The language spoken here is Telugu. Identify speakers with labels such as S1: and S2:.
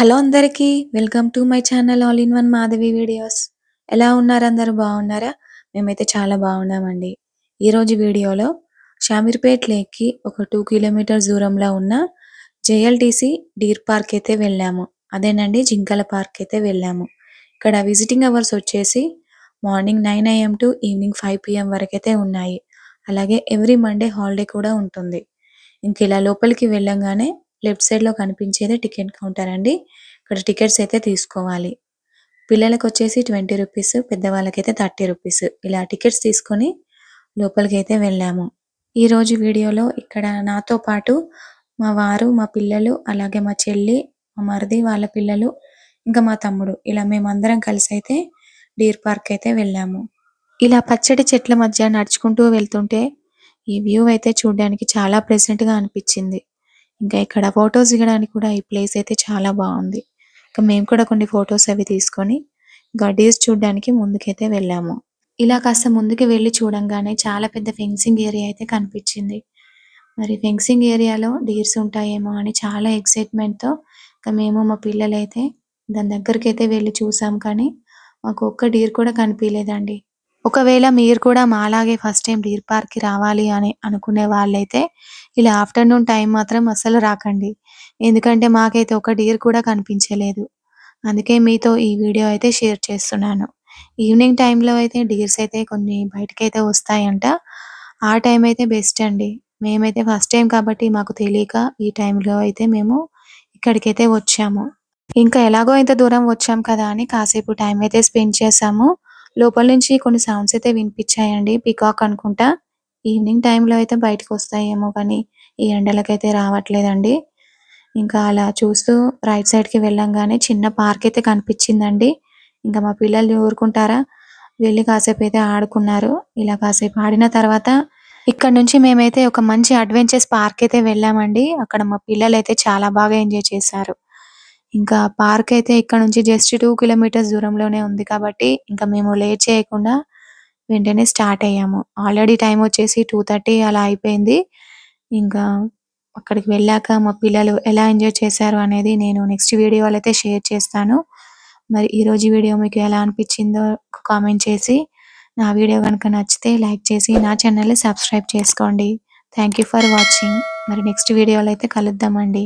S1: హలో అందరికీ welcome to my channel all in one Madhavi videos. ఎలా ఉన్నారు అందరూ? బాగున్నారా? మేమైతే చాలా బాగున్నామండి. ఈరోజు వీడియోలో షామీర్పేట్ లేక్కి ఒక టూ కిలోమీటర్స్ దూరంలో ఉన్న జేఎల్టీసీ డీర్ పార్క్ అయితే వెళ్ళాము. అదేనండి జింకల పార్క్ అయితే వెళ్ళాము. ఇక్కడ విజిటింగ్ అవర్స్ వచ్చేసి morning nine AM to evening five PM వరకు అయితే ఉన్నాయి. అలాగే ఎవ్రీ మండే హాలిడే కూడా ఉంటుంది. ఇంక ఇలా లోపలికి వెళ్ళంగానే లెఫ్ట్ సైడ్లో కనిపించేది టికెట్ కౌంటర్ అండి. ఇక్కడ టికెట్స్ అయితే తీసుకోవాలి. పిల్లలకు వచ్చేసి ట్వంటీ రూపీస్ పెద్దవాళ్ళకైతే థర్టీ రూపీస్. ఇలా టికెట్స్ తీసుకొని లోపలికి అయితే వెళ్ళాము. ఈ రోజు వీడియోలో ఇక్కడ నాతో పాటు మా వారు మా పిల్లలు అలాగే మా చెల్లి మా మరిది వాళ్ళ పిల్లలు ఇంకా మా తమ్ముడు ఇలా మేమందరం కలిసి అయితే డీర్ పార్క్ అయితే వెళ్ళాము. ఇలా పచ్చడి చెట్ల మధ్య నడుచుకుంటూ వెళ్తుంటే ఈ వ్యూ అయితే చూడడానికి చాలా ప్రెసెంట్గా అనిపించింది. ఇంకా ఇక్కడ ఫొటోస్ దిగడానికి కూడా ఈ ప్లేస్ అయితే చాలా బాగుంది. ఇంకా మేము కూడా కొన్ని ఫొటోస్ అవి తీసుకొని గడ్డీస్ చూడడానికి ముందుకైతే వెళ్ళాము. ఇలా కాస్త ముందుకు వెళ్ళి చూడంగానే చాలా పెద్ద ఫెన్సింగ్ ఏరియా అయితే కనిపించింది. మరి ఫెన్సింగ్ ఏరియాలో డీర్స్ ఉంటాయేమో అని చాలా ఎక్సైట్మెంట్తో ఇంకా మేము మా పిల్లలు అయితే దాని దగ్గరికి అయితే వెళ్ళి చూసాం కానీ మాకు ఒక్క డీర్ కూడా కనిపించలేదండి. ఒకవేళ మీరు కూడా మాలాగే ఫస్ట్ టైం డీర్ పార్క్కి రావాలి అని అనుకునే వాళ్ళైతే ఇలా ఆఫ్టర్నూన్ టైం మాత్రం అస్సలు రాకండి. ఎందుకంటే మాకైతే ఒక డీర్ కూడా కనిపించలేదు. అందుకే మీతో ఈ వీడియో అయితే షేర్ చేస్తున్నాను. ఈవినింగ్ టైంలో అయితే డీర్స్ అయితే కొన్ని బయటకైతే వస్తాయంట. ఆ టైం అయితే బెస్ట్ అండి. మేమైతే ఫస్ట్ టైం కాబట్టి మాకు తెలియక ఈ టైంలో అయితే మేము ఇక్కడికైతే వచ్చాము. ఇంకా ఎలాగో ఇంత దూరం వచ్చాం కదా అని కాసేపు టైం అయితే స్పెండ్ చేసాము లోపల నుంచి కొన్ని సౌండ్స్ అయితే వినిపించాయండి. పికాక్ అనుకుంటా. ఈవినింగ్ టైంలో అయితే బయటకు వస్తాయేమో కానీ ఈ ఎండలకైతే రావట్లేదండి. ఇంకా అలా చూస్తూ రైట్ సైడ్కి వెళ్ళంగానే చిన్న పార్క్ అయితే కనిపించిందండి. ఇంకా మా పిల్లలు ఊరుకుంటారా? వెళ్ళి కాసేపు అయితే ఆడుకున్నారు. ఇలా కాసేపు ఆడిన తర్వాత ఇక్కడ నుంచి మేమైతే ఒక మంచి అడ్వెంచర్స్ పార్క్ అయితే వెళ్ళామండి. అక్కడ మా పిల్లలు అయితే చాలా బాగా ఎంజాయ్ చేశారు. ఇంకా పార్క్ అయితే ఇక్కడ నుంచి జస్ట్ టూ కిలోమీటర్స్ దూరంలోనే ఉంది కాబట్టి ఇంకా మేము లేట్ చేయకుండా వెంటనే స్టార్ట్ అయ్యాము. ఆల్రెడీ టైం వచ్చేసి టూ థర్టీ అలా అయిపోయింది. ఇంకా అక్కడికి వెళ్ళాక మా పిల్లలు ఎలా ఎంజాయ్ చేశారు అనేది నేను నెక్స్ట్ వీడియోలో అయితే షేర్ చేస్తాను. మరి ఈరోజు వీడియో మీకు ఎలా అనిపించిందో కామెంట్ చేసి నా వీడియో కనుక నచ్చితే లైక్ చేసి నా ఛానల్ని సబ్స్క్రైబ్ చేసుకోండి. థ్యాంక్ యూ ఫర్ వాచింగ్ మరి నెక్స్ట్ వీడియోలో అయితే కలుద్దామండి.